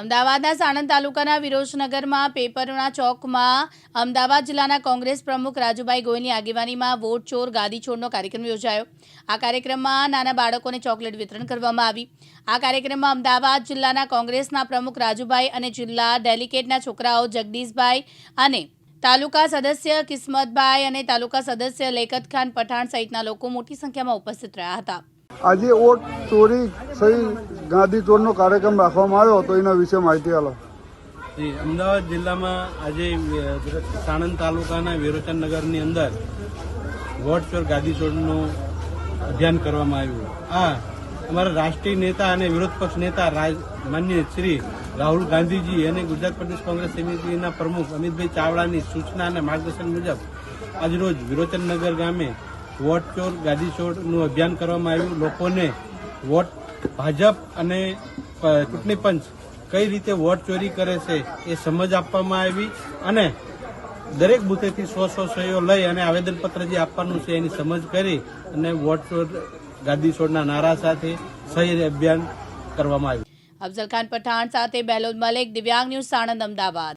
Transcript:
અમદાવાદના સાણંદ તાલુકાના વિરોજનગરમાં પેપરણા ચોકમાં અમદાવાદ જિલ્લાના કોંગ્રેસ પ્રમુખ રાજુભાઈ ગોયલની આગેવાનીમાં વોટ ચોર, ગાદી છોડનો કાર્યક્રમ યોજાયો. આ કાર્યક્રમમાં નાના બાળકોને ચોકલેટ વિતરણ કરવામાં આવી. આ કાર્યક્રમમાં અમદાવાદ જિલ્લાના કોંગ્રેસના પ્રમુખ રાજુભાઈ અને જિલ્લા ડેલિકેટના છોકરાઓ જગદીશભાઈ અને તાલુકા સદસ્ય કિસ્મતભાઈ અને તાલુકા સદસ્ય લેકત ખાન પઠાણ સહિતના લોકો મોટી સંખ્યામાં ઉપસ્થિત રહ્યા હતા. આજે વોટ ચોરી સહી ગાંધી ચોરનો કાર્યક્રમ રાખવામાં આવ્યો તો એના વિશે માહિતી આલો. જી, અમદાવાદ જિલ્લામાં આજે સાણંદ તાલુકાના વિરોચન નગરની અંદર વોટ ચોર ગાંધી ચોરનું અભિયાન કરવામાં આવ્યું. આ અમારા રાષ્ટ્રીય નેતા અને વિરોધ પક્ષ નેતા માન્ય શ્રી રાહુલ ગાંધીજી અને ગુજરાત પ્રદેશ કોંગ્રેસ સમિતિના પ્રમુખ અમિતભાઈ ચાવડાની સૂચના અને માર્ગદર્શન મુજબ આજરોજ વિરોચનનગર ગામે વોટ ચોર ગાદી ચોરનું અભિયાન કરવામાં આવ્યું. લોકોને વોટ ભાજપ અને ચૂંટણી પંચ કઈ રીતે વોટ ચોરી કરે છે એ સમજ આપવામાં આવી અને દરેક બુથેથી સો સો સહીઓ લઈ અને આવેદનપત્ર જે આપવાનું છે એની સમજ કરી અને વોટ ચોર, ગાદી છોડના નારા સાથે સહી અભિયાન કરવામાં આવ્યું. અફઝલ ખાન પઠાણ સાથે બેલોદ મલિક, દિવ્યાંગ ન્યૂઝ સાણંદ, અમદાવાદ.